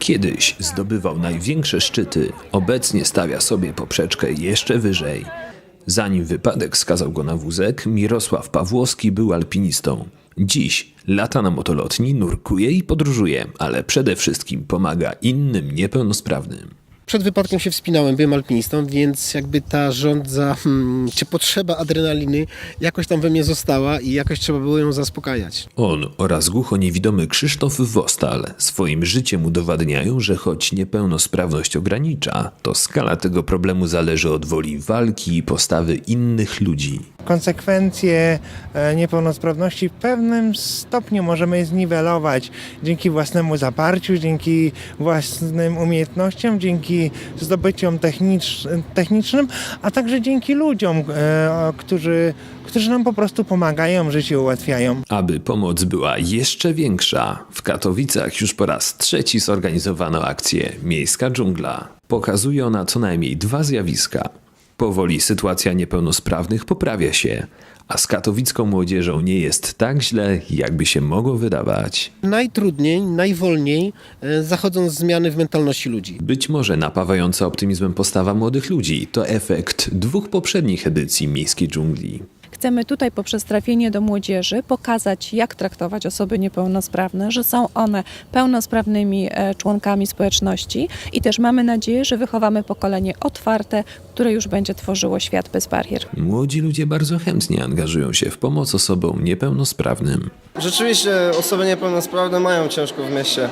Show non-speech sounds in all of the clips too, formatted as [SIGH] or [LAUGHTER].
kiedyś zdobywał największe szczyty, obecnie stawia sobie poprzeczkę jeszcze wyżej. Zanim wypadek skazał go na wózek, Mirosław Pawłowski był alpinistą. Dziś lata na motolotni, nurkuje i podróżuje, ale przede wszystkim pomaga innym niepełnosprawnym. Przed wypadkiem się wspinałem, byłem alpinistą, więc jakby ta żądza, hmm, czy potrzeba adrenaliny jakoś tam we mnie została i jakoś trzeba było ją zaspokajać. On oraz głucho-niewidomy Krzysztof Wostal swoim życiem udowadniają, że choć niepełnosprawność ogranicza, to skala tego problemu zależy od woli walki i postawy innych ludzi. konsekwencje e, niepełnosprawności w pewnym stopniu możemy zniwelować dzięki własnemu zaparciu, dzięki własnym umiejętnościom, dzięki zdobyciom technicz, technicznym, a także dzięki ludziom, e, którzy, którzy nam po prostu pomagają, życie ułatwiają. Aby pomoc była jeszcze większa, w Katowicach już po raz trzeci zorganizowano akcję Miejska Dżungla. Pokazuje ona co najmniej dwa zjawiska. Powoli sytuacja niepełnosprawnych poprawia się, a z katowicką młodzieżą nie jest tak źle, jakby się mogło wydawać. Najtrudniej, najwolniej e, zachodzą zmiany w mentalności ludzi. Być może napawająca optymizmem postawa młodych ludzi to efekt dwóch poprzednich edycji Miejskiej Dżungli. Chcemy tutaj poprzez trafienie do młodzieży pokazać, jak traktować osoby niepełnosprawne, że są one pełnosprawnymi e, członkami społeczności i też mamy nadzieję, że wychowamy pokolenie otwarte, które już będzie tworzyło świat bez barier. Młodzi ludzie bardzo chętnie angażują się w pomoc osobom niepełnosprawnym. Rzeczywiście osoby niepełnosprawne mają ciężko w mieście.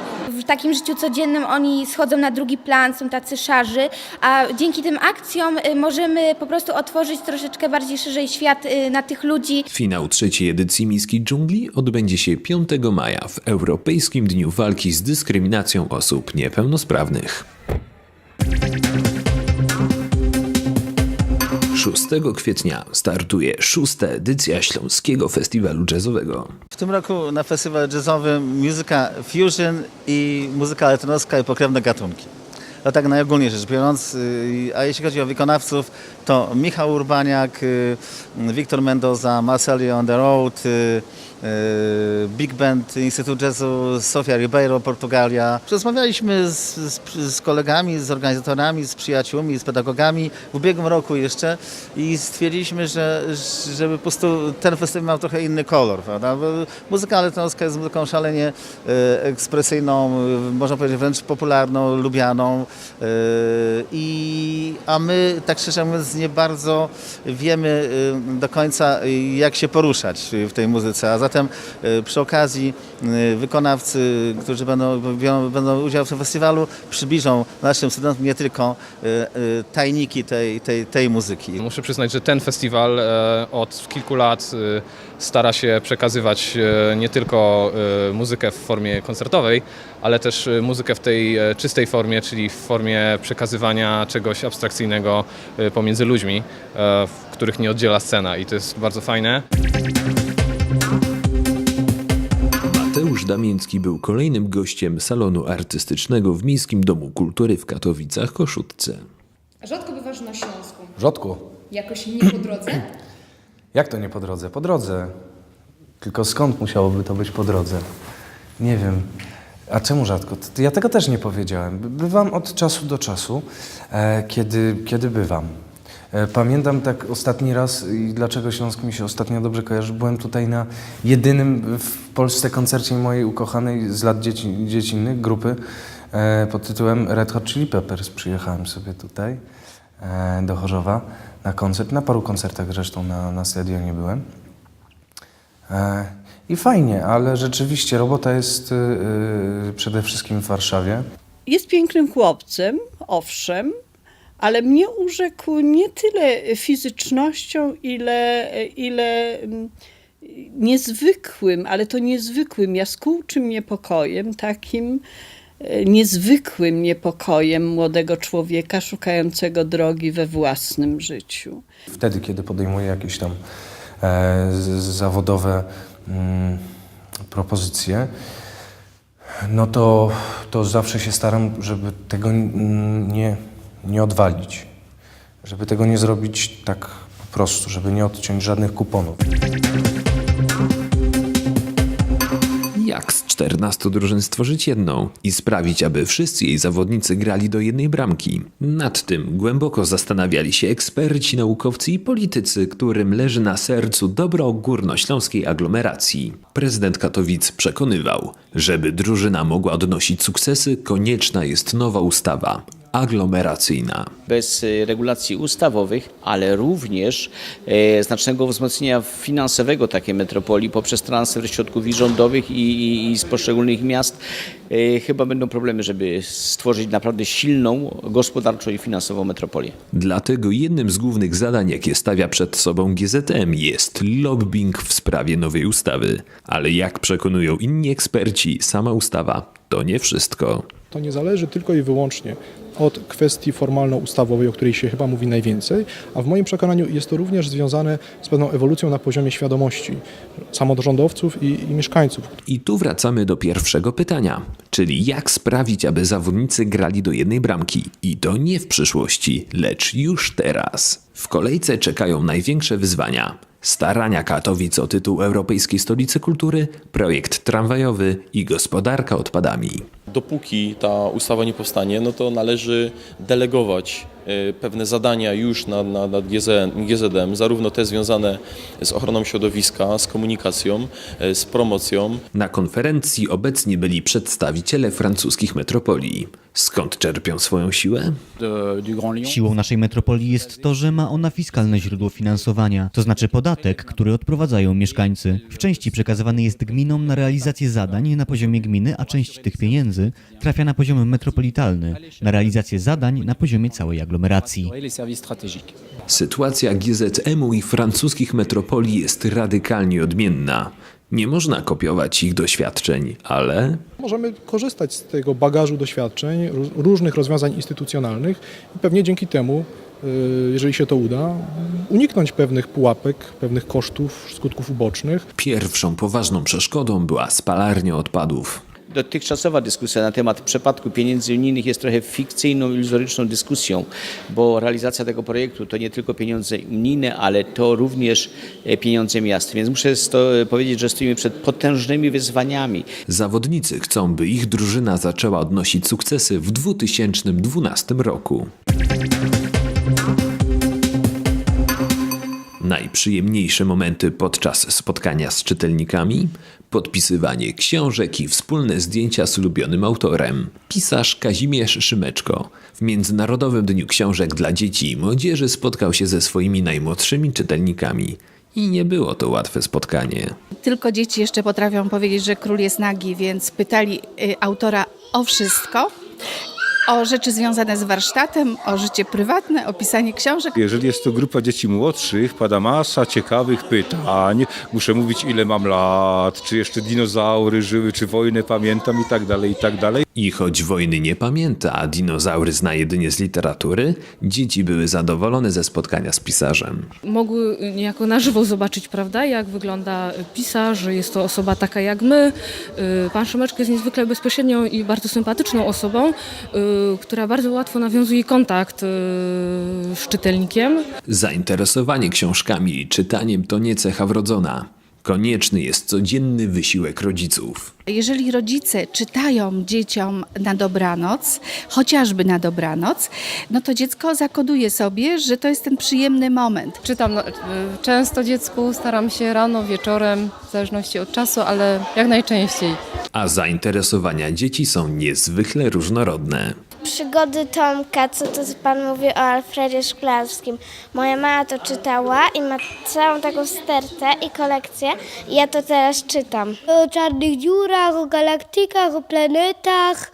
Takim życiu codziennym oni schodzą na drugi plan, są tacy szarzy, a dzięki tym akcjom y, możemy po prostu otworzyć troszeczkę bardziej szerzej świat y, na tych ludzi. Finał trzeciej edycji Miejskiej Dżungli odbędzie się 5 maja w Europejskim Dniu Walki z Dyskryminacją Osób Niepełnosprawnych. 6 kwietnia startuje szósta edycja Śląskiego Festiwalu Jazzowego. W tym roku na festiwal jazzowym muzyka fusion i muzyka elektronowska i pokrewne gatunki. To tak najogólniej rzecz biorąc. y, A jeśli chodzi o wykonawców, to Michał Urbaniak, y, Wiktor Mendoza, Marceli on the Road, Big Band Instytut Jazzu, Sofia Ribeiro, Portugalia. Rozmawialiśmy z, z, z kolegami, z organizatorami, z przyjaciółmi, z pedagogami w ubiegłym roku jeszcze i stwierdziliśmy, że żeby po prostu ten festiwal miał trochę inny kolor. Prawda? Bo Muzyka elektronowska jest muzyką szalenie e, ekspresyjną, e, można powiedzieć wręcz popularną, lubianą. e, I, a my, tak szczerze mówiąc, nie bardzo wiemy e, do końca, e, jak się poruszać w tej muzyce. A zatem e, przy okazji e, wykonawcy, którzy będą, udział w tym festiwalu, przybliżą naszym studentom nie tylko e, tajniki tej, tej, tej muzyki. Muszę przyznać, że ten festiwal od kilku lat stara się przekazywać nie tylko muzykę w formie koncertowej, ale też muzykę w tej czystej formie, czyli w formie przekazywania czegoś abstrakcyjnego pomiędzy ludźmi, których nie oddziela scena i to jest bardzo fajne. Damiński był kolejnym gościem salonu artystycznego w Miejskim Domu Kultury w Katowicach Koszutce. Rzadko bywasz na Śląsku. Rzodku. Jakoś nie po drodze? [CLEARS THROAT] Jak to nie po drodze? Po drodze. Tylko skąd musiałoby to być po drodze? Nie wiem. A czemu rzadko? Ja tego też nie powiedziałem. By- Bywam od czasu do czasu, e, kiedy, kiedy bywam. E, Pamiętam tak ostatni raz i dlaczego Śląsk mi się ostatnio dobrze kojarzy. Byłem tutaj na jedynym w Polsce koncercie mojej ukochanej z lat dzieci, dziecinnych grupy e, pod tytułem Red Hot Chili Peppers. Przyjechałem sobie tutaj e, do Chorzowa na koncert. Na paru koncertach zresztą na, na stadionie byłem. I fajnie, ale rzeczywiście robota jest przede wszystkim w Warszawie. Jest pięknym chłopcem, owszem, ale mnie urzekł nie tyle fizycznością, ile, ile mm, niezwykłym, ale to niezwykłym, jaskółczym niepokojem, takim e, niezwykłym niepokojem młodego człowieka szukającego drogi we własnym życiu. Wtedy, kiedy podejmuję jakieś tam e, zawodowe mm, propozycje, no to, to zawsze się staram, żeby tego nie, nie odwalić. Żeby tego nie zrobić tak po prostu, żeby nie odciąć żadnych kuponów. Jak z 14 drużyn stworzyć jedną i sprawić, aby wszyscy jej zawodnicy grali do jednej bramki. Nad tym głęboko zastanawiali się eksperci, naukowcy i politycy, którym leży na sercu dobro górnośląskiej aglomeracji. Prezydent Katowic przekonywał, żeby drużyna mogła odnosić sukcesy, konieczna jest nowa ustawa aglomeracyjna. bez e, regulacji ustawowych, ale również e, znacznego wzmocnienia finansowego takiej metropolii poprzez transfer środków i rządowych i, i, z poszczególnych miast, e, chyba będą problemy, żeby stworzyć naprawdę silną gospodarczo i finansową metropolię. Dlatego jednym z głównych zadań, jakie stawia przed sobą GZM, jest lobbying w sprawie nowej ustawy. Ale jak przekonują inni eksperci, sama ustawa to nie wszystko. To nie zależy tylko i wyłącznie od kwestii formalno-ustawowej, o której się chyba mówi najwięcej, a w moim przekonaniu jest to również związane z pewną ewolucją na poziomie świadomości samorządowców i, i mieszkańców. I tu wracamy do pierwszego pytania, czyli jak sprawić, aby zawodnicy grali do jednej bramki i to nie w przyszłości, lecz już teraz. W kolejce czekają największe wyzwania. Starania Katowic o tytuł Europejskiej Stolicy Kultury, projekt tramwajowy i gospodarka odpadami. Dopóki ta ustawa nie powstanie, no to należy delegować e, pewne zadania już na, na, na GZM, GZM, zarówno te związane z ochroną środowiska, z komunikacją, e, z promocją, Na konferencji obecni byli przedstawiciele francuskich metropolii. Skąd czerpią swoją siłę? Siłą naszej metropolii jest to, że ma ona fiskalne źródło finansowania, to znaczy podatek, który odprowadzają mieszkańcy. W części przekazywany jest gminom na realizację zadań na poziomie gminy, a część tych pieniędzy trafia na poziom metropolitalny, na realizację zadań na poziomie całej aglomeracji. Sytuacja GZM-u i francuskich metropolii jest radykalnie odmienna. Nie można kopiować ich doświadczeń, ale Możemy korzystać z tego bagażu doświadczeń, ró- różnych rozwiązań instytucjonalnych i pewnie dzięki temu, y, jeżeli się to uda, uniknąć pewnych pułapek, pewnych kosztów, skutków ubocznych. pierwszą poważną przeszkodą była spalarnia odpadów. Dotychczasowa dyskusja na temat przepadku pieniędzy unijnych jest trochę fikcyjną, iluzoryczną dyskusją, bo realizacja tego projektu to nie tylko pieniądze unijne, ale to również e, pieniądze miast. Więc muszę sto, powiedzieć, że stoimy przed potężnymi wyzwaniami. Zawodnicy chcą, by ich drużyna zaczęła odnosić sukcesy w 2012 roku. Najprzyjemniejsze momenty podczas spotkania z czytelnikami? Podpisywanie książek i wspólne zdjęcia z ulubionym autorem. Pisarz Kazimierz Szymeczko w Międzynarodowym Dniu Książek dla Dzieci i Młodzieży spotkał się ze swoimi najmłodszymi czytelnikami. I nie było to łatwe spotkanie. Tylko dzieci jeszcze potrafią powiedzieć, że król jest nagi, więc pytali y, autora o wszystko. O rzeczy związane z warsztatem, o życie prywatne, o pisanie książek. Jeżeli jest to grupa dzieci młodszych, pada masa ciekawych pytań. Muszę mówić, ile mam lat, czy jeszcze dinozaury żyły, czy wojnę pamiętam i tak dalej, i tak dalej. I choć wojny nie pamięta, a dinozaury zna jedynie z literatury, dzieci były zadowolone ze spotkania z pisarzem. Mogły niejako na żywo zobaczyć, prawda, jak wygląda pisarz, że jest to osoba taka jak my. Y, Pan Szymeczko jest niezwykle bezpośrednią i bardzo sympatyczną osobą, y, która bardzo łatwo nawiązuje kontakt y, z czytelnikiem. Zainteresowanie książkami i czytaniem to nie cecha wrodzona. Konieczny jest codzienny wysiłek rodziców. Jeżeli rodzice czytają dzieciom na dobranoc, chociażby na dobranoc, no to dziecko zakoduje sobie, że to jest ten przyjemny moment. Czytam no, y, często dziecku, staram się rano, wieczorem, w zależności od czasu, ale jak najczęściej. A zainteresowania dzieci są niezwykle różnorodne. Przygody Tomka, co to pan mówi o Alfredzie Szklarowskim. Moja mama to czytała i ma całą taką stertę i kolekcję i ja to teraz czytam. O czarnych dziurach, o galaktykach, o planetach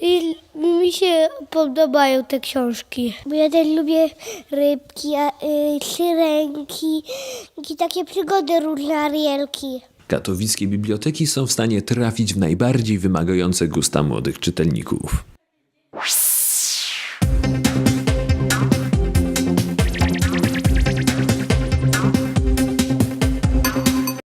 i mi się podobają te książki. Bo ja też lubię rybki, a, y, syrenki i takie przygody różne, arielki. Katowickie biblioteki są w stanie trafić w najbardziej wymagające gusta młodych czytelników.